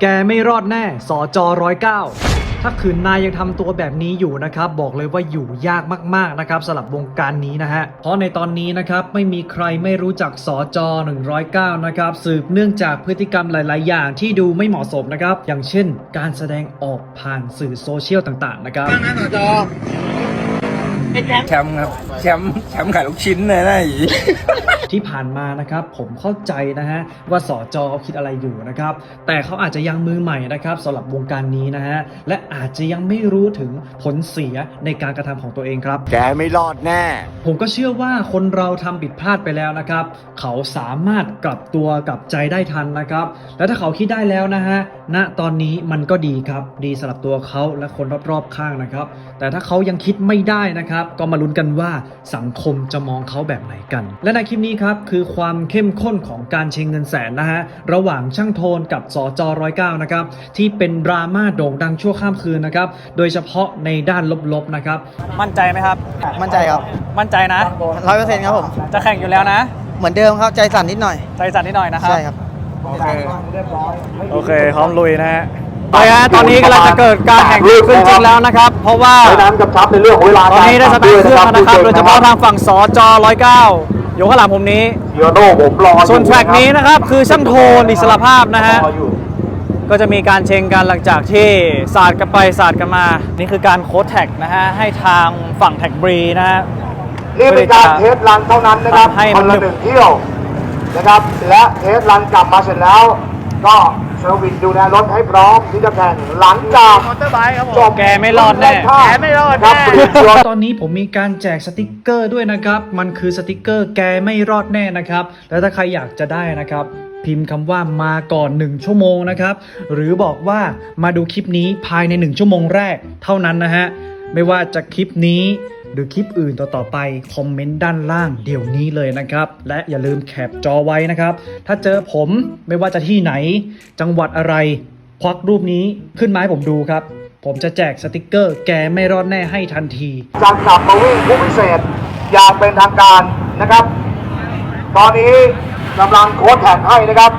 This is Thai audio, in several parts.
แกไม่รอดแน่ สอจอร้อยเก้าถ้าคืนนายยังทำตัวแบบนี้อยู่นะครับ บอกเลยว่าอยู่ยากมากๆนะครับสำหรับวงการนี้นะฮะ เพราะในตอนนี้นะครับไม่มีใครไม่รู้จักสอจอ109 นะครับ สืบเนื่องจากพฤติกรรมหลาย ๆ อย่างที่ดูไม่เหมาะสมนะครับ อย่างเช่น การแสดงออกผ่านสื่อโซเชียลต่าง ๆ นะครับ แชมป์ครับแชมป์แชมป์ขายลูกชิ้นเลยนะอีที่ผ่านมานะครับผมเข้าใจนะฮะว่าสอจอเขาคิดอะไรอยู่นะครับ แต่เขาอาจจะยังมือใหม่นะครับสำหรับวงการนี้นะฮะและอาจจะยังไม่รู้ถึงผลเสียในการกระทำของตัวเองครับ แกไม่รอดแน่ ผมก็เชื่อว่าคนเราทำผิดพลาดไปแล้วนะครับ เขาสามารถกลับตัวกลับใจได้ทันนะครับ และถ้าเขาคิดได้แล้วนะฮะณตอนนี้มันก็ดีครับ ดีสำหรับตัวเขาและคนรอบๆข้างนะครับ แต่ถ้าเขายังคิดไม่ได้นะครับ ก็มาลุ้นกันว่าสังคมจะมองเขาแบบไหนกัน และในคลิปนี้ครับคือความเข้มข้นของการเชงเงินแสนนะฮะระหว่างช่างโทนกับสจร้อยเก้านะครับที่เป็นดราม่าโด่งดังชั่วข้ามคืนนะครับโดยเฉพาะในด้านลบๆนะครับมั่นใจไหมครับ มั่นใจครับ มั่นใจนะร้อยเปอร์เซ็นต์ครับผม จะแข่งอยู่แล้วนะ เหมือนเดิมครับใจสั่นนิดหน่อย ใจสั่นนิดหน่อยนะครับใช่ครับ โอเคโอเคพร้อมลุยนะฮะ ไปฮะตอนนี้กำลังจะเกิดการแข่งขันขึ้นจริงแล้วนะครับ เพราะว่าใช้น้ำกำชับในเรื่องของเวลาตอนนี้ได้สตาร์ทเครื่องแล้วนะครับ โดยเฉพาะทางฝั่งสจ109อยู่ข้างหลังผมนี้เดียโน่ผมรอส่วนแทร็กนี้นะครับ คือช่างโทนอิสระภาพนะฮะรออยู่ก็จะมีการเชงกันหลังจากที่สาดกันไปสาดกันมา นี่คือการโค้ดแท็กนะฮะให้ทางฝั่งแท็กบรีนะฮะนี่เป็นการเทสรันเท่านั้นนะครับให้คมันนละหนึบหนึ่งเที่ยวนะครับและเทสรันกลับมาเสร็จแล้ว ก็เซ อร์วิสดูแลรถให้พร้อมที่จะแข่งหลังจากจบแกไม่รอดแน่ แกไม่รอดครับเปลี่ยนตัวตอนนี้ผมมีการแจกสติกเกอร์ด้วยนะครับ มันคือสติกเกอร์แกไม่รอดแน่นะครับ แล้วถ้าใครอยากจะได้นะครับ พิมพ์คำว่ามาก่อน 1 ชั่วโมงนะครับ หรือบอกว่ามาดูคลิปนี้ภายใน 1 ชั่วโมงแรกเท่านั้นนะฮะ ไม่ว่าจะคลิปนี้ หรือคลิปอื่นต่อๆไป คอมเมนต์ด้านล่างเดี๋ยวนี้เลยนะครับ และอย่าลืมแคปจอไว้นะครับ ถ้าเจอผมไม่ว่าจะที่ไหน จังหวัดอะไรควักรูปนี้ขึ้นมาให้ผมดูครับ ผมจะแจกสติกเกอร์แกไม่รอดแน่ให้ทันทีการกลับมาวิ่งผู้พิเศษอย่างเป็นทางการนะครับ ตอนนี้กำลังโค้ดแท็กให้นะครับ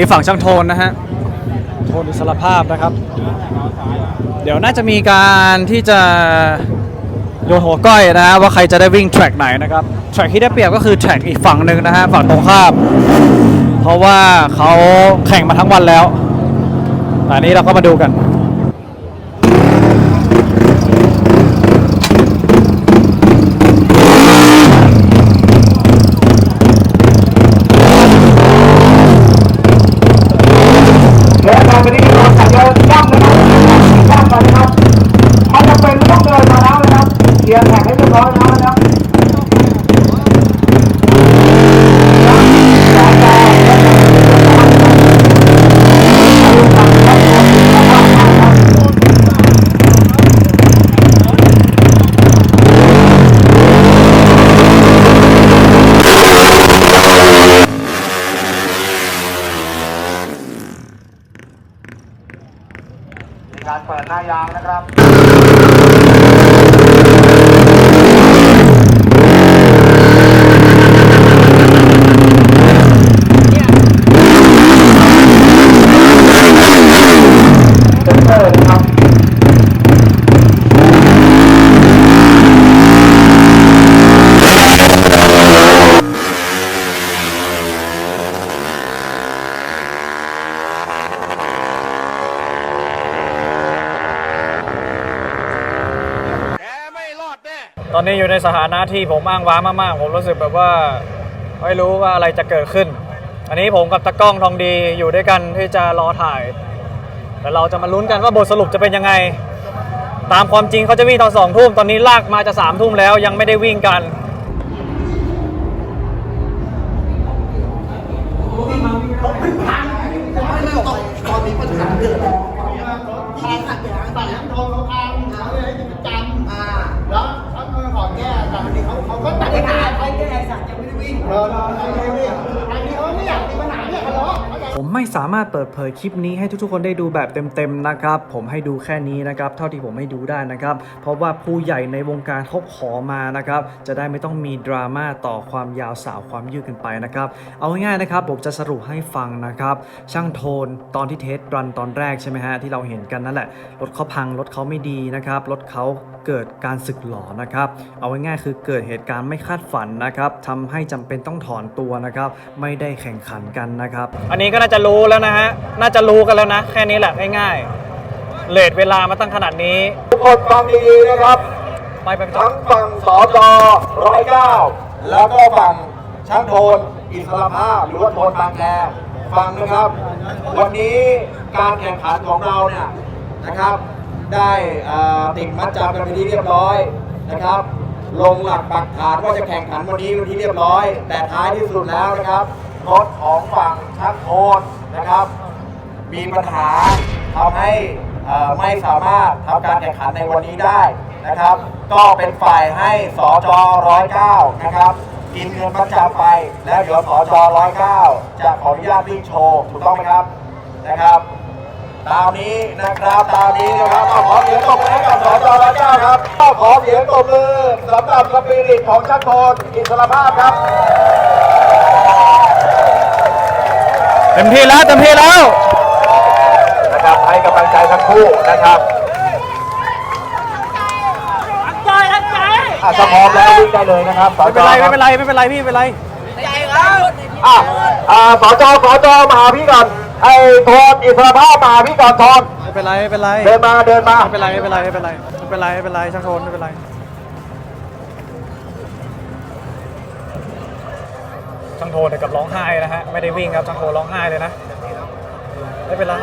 นี่ฝั่งช่างโทนนะฮะ โทนอิสรภาพนะครับ เดี๋ยวน่าจะมีการที่จะโยนหัวก้อยนะฮะว่าใครจะได้วิ่งแทร็กไหนนะครับ แทร็กที่ได้เปรียบก็คือแทร็กอีกฝั่งหนึ่งนะฮะฝั่งตรงข้าม เพราะว่าเขาแข่งมาทั้งวันแล้วอันนี้เราก็มาดูกัน น้ายางนะครับ เซ็นเตอร์นะครับ ต อนนี้อยู่ในสถานะที่ผมอ้างว้างมากๆ ผมรู้สึกแบบว่าไม่รู้ว่าอะไรจะเกิดขึ้น อันนี้ผมกับตะกล้องทองดีอยู่ด้วยกันที่จะรอถ่ายแล้วเราจะมาลุ้นกันว่าบทสรุปจะเป็นยังไง ตามความจริงเขาจะวิ่งตอนสองทุ่มตอนนี้ลากมาจะสามทุ่มแล้วยังไม่ได้วิ่งกันแล้ว แก้แต่อันนี้เขาเขาก็ตัดปัญาไปแก้ไอ้สัตว์ยังไม่ได้วิ่งเออไอ้นี่ไอ้นี่เขาไม่อยากมีปัญหาเนี่ยทะเลาะ ผมไม่สามารถเปิดเผยคลิปนี้ให้ทุกๆคนได้ดูแบบเต็มๆนะครับ ผมให้ดูแค่นี้นะครับเท่าที่ผมให้ดูได้นะครับ เพราะว่าผู้ใหญ่ในวงการเขาขอมานะครับ จะได้ไม่ต้องมีดราม่าต่อความยาวสาวความยืดกันไปนะครับ เอาง่ายๆนะครับผมจะสรุปให้ฟังนะครับ ช่างโทนตอนที่เทสรันตอนแรกใช่ไหมฮะที่เราเห็นกันนั่นแหละรถเขาพังรถเขาไม่ดีนะครับรถเขาเกิดการสึกหลอนะครับ เอาง่ายๆคือเกิดเหตุการณ์ไม่คาดฝันนะครับทำให้จำเป็นต้องถอนตัวนะครับ ไม่ได้แข่งขันกันนะครับ อันนี้ก็น่าจะรู้แล้วนะฮะ น่าจะรู้กันแล้วนะ แค่นี้แหละง่ายๆเลทเวลามาตั้งขนาดนี้ ทุกคนฟังดีๆนะครับ ไปไปไปทั้งฝั่งสอจอร้อยเก้าแล้วก็ฝั่งช่างโทนอิสระภาพหรือว่าโทนบางแคฟังนะครับ วันนี้การแข่งขันของเราเนี่ยนะครับ ได้อ่าติดมัดจำกันเป็นที่เรียบร้อยนะครับ ลงหลักปักฐานว่าจะแข่งขันวันนี้เป็นที่เรียบร้อย แต่ท้ายที่สุดแล้วนะครับ รถของฝั่งช่างโทนนะครับ มีปัญหาทำให้ไม่สามารถทำการแข่งขันในวันนี้ได้นะครับ ก็เป็นฝ่ายให้สจ109นะครับกินเงินประจำไป แล้วเดี๋ยวสจ109จะขออนุญาตวิ่งโชว์ถูกต้องไหมครับนะครับ ตามนี้นะครับตามนี้นะครับก็ขอเสียงตบมือให้กับสจ109ครับก็ขอเสียงตบมือสำหรับสปิริตของชักโทนอิสระภาพครับ เต็มที่แล้วเต็มที่แล้วนะครับให้กำลังใจทั้งคู่นะครับอะถ้าพร้อมแล้ววิ่งได้เลยนะครับสไม่จเป็นไรคไม่บเป็นไรไม่เป็นไรพี่ไม่เป็นไรอะอ่าสจสจมาหาพี่ก่อนไอ้โทนอิสระภาพมาหาพี่ก่อนโทนไม่เป็นไรไม่เป็นไรเดินมาเดินมา ไม่เป็นไรไม่เป็นไรไม่เป็นไรไม่เป็นไรไม่เป็นไรช่างโทนไม่เป็นไร ช่างโทนกับร้องไห้นะฮะไม่ได้วิ่งครับช่างโทนร้องไห้เลยนะไม่เป็นไร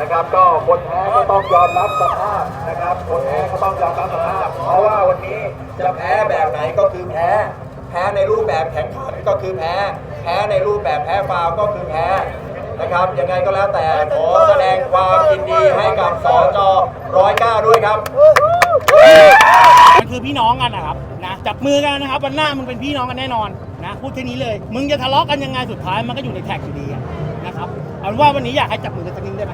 นะครับก็คนแพ้ก็ต้องยอมรับสภาพนะครับคนแพ้ก็ต้องยอมรับสภาพ เพราะว่าวันนี้จะแพ้แบบไหนก็คือแพ้ แพ้ในรูปแบบแข่งขันก็คือแพ้ แพ้ในรูปแบบแพ้ฟาวก็คือแพ้นะครับยังไงก็แล้วแต่ขอแสดงความยินดีให้กับสจร้อยเก้าด้วยครับ มันคือพี่น้องกันนะครับ จับมือกันนะครับวันหน้ามึงเป็นพี่น้องกันแน่นอนนะพูดแค่นี้เลย มึงจะทะเลาะกันยังไงสุดท้ายมันก็อยู่ในแท็กอยู่ดีอะนะครับเอาเป็นว่าวันนี้อยากให้จับมือกันสักนิดได้ไหม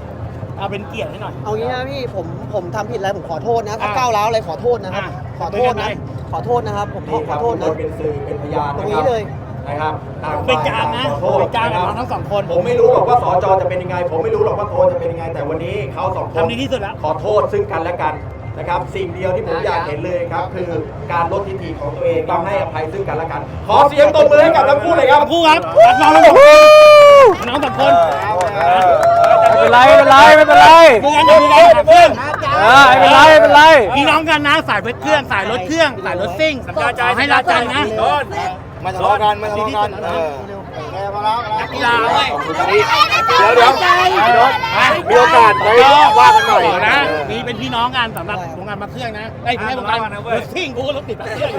เอาเป็นเกียรติให้หน่อย เอางี้นะพี่ผมผมทำผิดอะไรผมขอโทษนะถ้าอะก้าวร้าวอะไรขอโทษนะครับ อะขอโทษนะเป็นยังไงขอโทษนะครับ ผมขอนี่คขรัอบโทษทุกนะคนเป็นสื่อเป็นพยานตรงนะนี้ครับเลย นะครับต่างเป็นฝ่ายกลางนะต่ขอโทษเป็นกลางกับะน้คองบทั้งสองคน ผมไม่รู้หรอกว่าสจจะเป็นยังไง ผมไม่รู้หรอกว่าโทจะเป็นยังไง แต่วันนี้เขาสองคนทำดีที่สุดแล้ว ขอโทษซึ่งกันและกัน นะครับสิ่งเดียวที่ผมอยากเห็นเลยครับคือการลดทิฐิของตัวเองแล้วให้อภัยซึ่งกันและกัน ขอเสียงตบมือให้กับทั้งคู่เลยครับทั้งคู่ครับรักน้องทั้งสองคนน้องสองคนไม่เป็นไรไม่เป็นไรไม่เป็นไรมือกันจับมือกันขับเครื่องเออไม่เป็นไรไม่เป็นไรพี่น้องกันนะสายเวทเครื่องสายรถเครื่องสายรถซิ่งขอให้รักกันนะมาทะเลาะกันมาทะเลาะกันเออ นักกีฬาเว้ยเดี๋ยวเดี๋ยวมีโอกาสไว้ว่ากันหน่อยนะมีเป็นพี่น้องกันสำหรับใช่ครับวงการมาเครื่องนะไอ้ไม่ใช่วงการรถซิ่งกูรถติดมาเครื่อง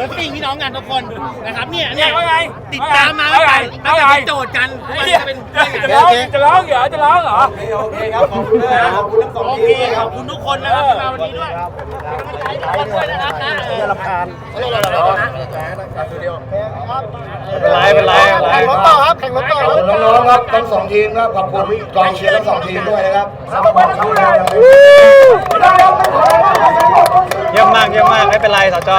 รถซิ่งพี่น้องกันทุกคนนะครับเนี่ยเนี่ยติดตามมาตั้งแต่ตั้งแต่เป็นโจทย์กันจะเป็นเรื่องจะร้องเหรอจะร้องเหรอโอเคครับขอบคุณนะขอบคุณทั้งสองทีขอบคุณทุกคนนะครับที่มาวันนี้ด้วยเป็นกำลังใจให้ทุกคนด้วยนะครับนะเออรำคาญเป็นไรเป็นไรแข่งรถต่อครับแข่งรถต่อขอบคุณน้องๆครับทั้งสองทีมครับขอบคุณกองเชียร์ทั้งสองทีมด้วยนะครับสำหรับช่างโทนนะครับเยี่ยมมากเยี่ยมมากไม่เป็นไรสจ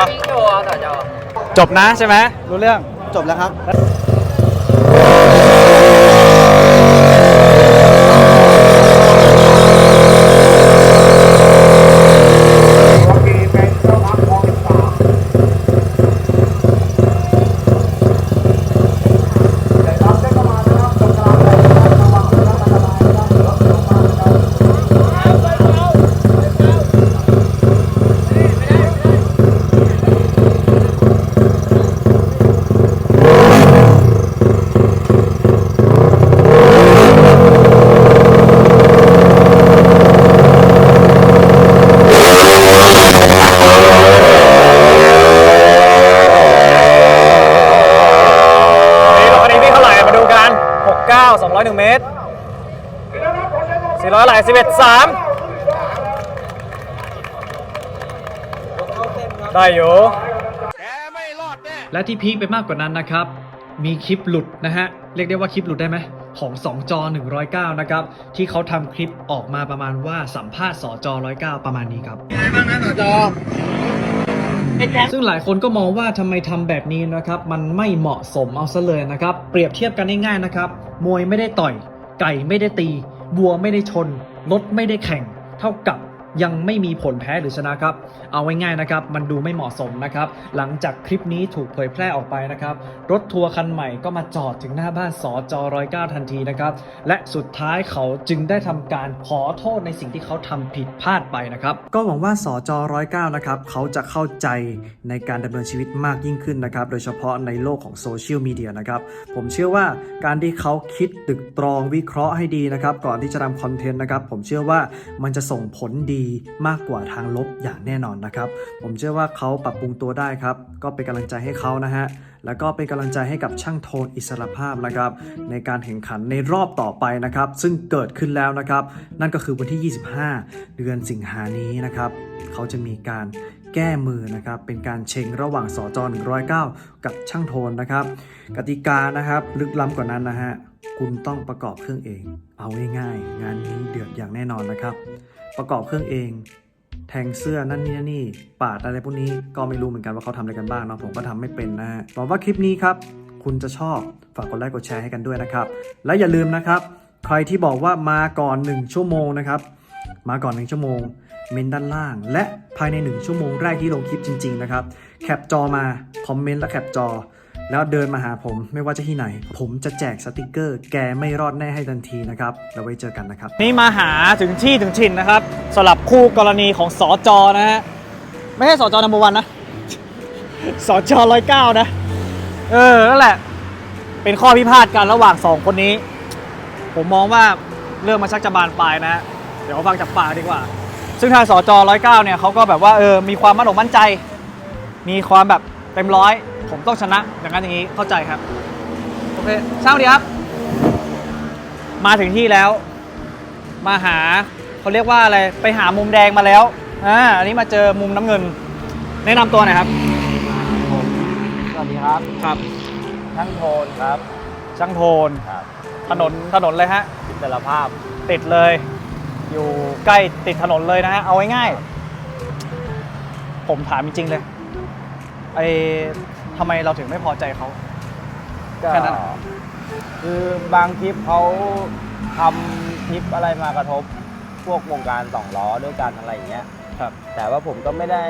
จบนะใช่ไหมรู้เรื่องจบแล้วครับ นี่ตอนนี้พี่เท่าไหร่มาดูกัน 69 201 เมตร 400ไหล11 3ได้อยู่ และที่พีคไปมากกว่านั้นนะครับ มีคลิปหลุดนะฮะ เรียกได้ว่าคลิปหลุดได้ไหม ของ 2 จอ 109 นะครับ ที่เขาทำคลิปออกมาประมาณว่าสัมภาษณ์สจ109 ประมาณนี้ครับซึ่งหลายคนก็มองว่าทำไมทำแบบนี้นะครับ มันไม่เหมาะสมเอาซะเลยนะครับ เปรียบเทียบกันง่ายๆนะครับ มวยไม่ได้ต่อย ไก่ไม่ได้ตีวัวไม่ได้ชน รถไม่ได้แข่งเท่ากับ ยังไม่มีผลแพ้หรือชนะครับ เอาไว้ง่ายนะครับ มันดูไม่เหมาะสมนะครับ หลังจากคลิปนี้ถูกเผยแพร่ออกไปนะครับ รถทัวร์คันใหม่ก็มาจอดถึงหน้าบ้านสอจอร้อยเก้าทันทีนะครับ และสุดท้ายเขาจึงได้ทำการขอโทษในสิ่งที่เขาทำผิดพลาดไปนะครับ ก็หวังว่าสอจอร้อยเก้านะครับเขาจะเข้าใจในการดำเนินชีวิตมากยิ่งขึ้นนะครับ โดยเฉพาะในโลกของโซเชียลมีเดียนะครับ ผมเชื่อว่าการที่เขาคิดตึกตรองวิเคราะห์ให้ดีนะครับ ก่อนที่จะทำคอนเทนต์นะครับ ผมเชื่อว่ามันจะส่งผลดีมากกว่าทางลบอย่างแน่นอนนะครับ ผมเชื่อว่าเขาปรับปรุงตัวได้ครับ ก็เป็นกำลังใจให้เขานะฮะแล้วก็เป็นกำลังใจให้กับช่างโทนอิสรภาพนะครับ ในการแข่งขันในรอบต่อไปนะครับ ซึ่งเกิดขึ้นแล้วนะครับ นั่นก็คือวันที่ 25 เดือนสิงหานี้นะครับ เขาจะมีการแก้มือนะครับ เป็นการเชงระหว่างสจ109 กับช่างโทนนะครับ กติกานะครับ ลึกล้ำกว่านั้นนะฮะ คุณต้องประกอบเครื่องเอง เอาง่ายๆ งานนี้เดือดอย่างแน่นอนนะครับ ประกอบเครื่องเอง แทงเสื้อนั่นนี่นั่นนี่ปาดอะไรพวกนี้ก็ไม่รู้เหมือนกันว่าเขาทำอะไรกันบ้างเนาะผมก็ทำไม่เป็นนะฮะหวังว่าคลิปนี้ครับ คุณจะชอบฝากกดไลค์กดแชร์ให้กันด้วยนะครับ และอย่าลืมนะครับ ใครที่บอกว่ามาก่อน 1 ชั่วโมงนะครับ มาก่อน 1 ชั่วโมง เมนด้านล่าง และภายใน 1 ชั่วโมงแรกที่ลงคลิปจริง ๆ นะครับ แคปจอมา คอมเมนต์และแคปจอ แล้วเดินมาหาผมไม่ว่าจะที่ไหน ผมจะแจกสติกเกอร์ แกไม่รอดแน่ให้ทันทีนะครับแล้วไว้เจอกันนะครับ นี่มาหาถึงที่ถึงถิ่นนะครับสำหรับคู่กรณีของสอจอนะฮะไม่ใช่สอจอนัมเบอร์วันนะสอจอร้อยเก้านะ เออนั่นแหละ เป็นข้อพิพาทกันระหว่างสองคนนี้ ผมมองว่าเรื่องมันชักจะบานปลายนะฮะเดี๋ยวฟังจากปากดีกว่า ซึ่งทางสอจอร้อยเก้าเนี่ยเขาก็แบบว่าเออมีความมั่นอกมั่นใจ มีความแบบเต็มร้อย ผมต้องชนะอย่างนั้นอย่างนี้เข้าใจครับ โอเคช่างดีครับ มาถึงที่แล้ว มาหาเขาเรียกว่าอะไรไปหามุมแดงมาแล้วอ่าอันนี้มาเจอมุมน้ำเงิน แนะนำตัวหน่อยครับสวัสดีครับครับช่างโทนครับช่างโทนครับถนนถนนเลยฮะอิสรภาพติดเลย อยู่ใกล้ติดถนนเลยนะฮะเอาง่ายๆผมถามจริงๆเลยไอ้ ทำไมเราถึงไม่พอใจเขา ก็แค่นั้น คือบางคลิปเขาทำคลิปอะไรมากระทบพวกวงการสองล้อด้วยกันอะไรอย่างเงี้ย ครับ แต่ว่าผมก็ไม่ได้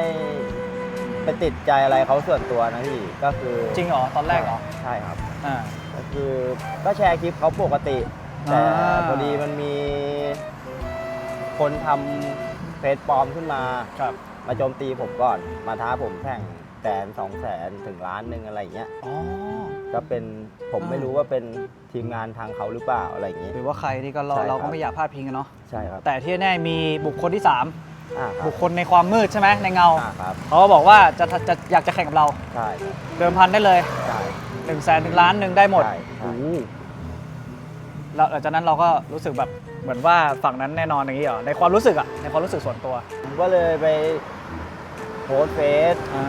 ไปติดใจอะไรเขาส่วนตัวนะพี่ ก็คือจริงเหรอตอนแรกเหรอใช่ครับ อ่า ก็คือก็แชร์คลิปเขาปกติ แต่อ่า พอดีมันมีคนทำเฟซปลอมขึ้นมา ครับ มาโจมตีผมก่อน มาท้าผมแข่ง แสนสองแสนถึงล้านหนึ่งอะไรอย่างเงี้ยอ๋อ ก็เป็นผมอ่า ไม่รู้ว่าเป็นทีมงานทางเขาหรือเปล่าอะไรอย่างงี้ หรือว่าใครนี่ก็เราใช่ครับ เราก็ไม่อยากพลาดพิงกันเนาะใช่ครับแต่ที่แน่มีบุคคลที่ อ่าครับบุคคลในความมืดใช่ไหมในเงาอ่าครับเขาก็บอกว่าจะจะอยากจะแข่งกับเราใช่เดิมพันได้เลยใช่1นึ่งแสนถึงล้านหนึ่งได้หมด ใช่ใช่โอ้โหแล้วหลังจากนั้นเราก็รู้สึกแบบเหมือนว่าฝั่งนั้นแน่นอนอย่างนี้เหรอในความรู้สึกอะในความรู้สึกส่วนตัวผมก็เลยไปโพสต์เฟซอ่า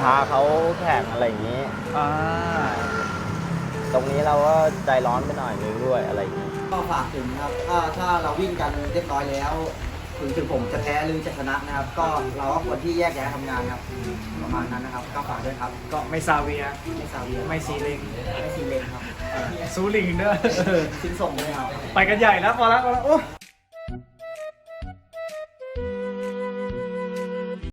พาเขาแข่งอะไรอย่างนี้ อ่าตรงนี้เราก็ใจร้อนไปหน่อยนึงด้วยอะไรอย่างนี้ก็ฝากถึงนะครับถ้าถ้าเราวิ่งกันเรียบร้อยแล้ว ถึงถึงผมจะแพ้หรือจะชนะนะครับ ก็เราก็ควรที่แยกย้ายทำงานครับ ประมาณนั้นนะครับ ก็ฝากด้วยครับก็ไม่ซาเวีย ไม่สาวเวียไม่ซีลิง ไม่ซีเลนครับซูลิงเด้อทิ้งส่งเลยครับ ไปกันใหญ่แล้วพอแล้วพอแล้วโอ้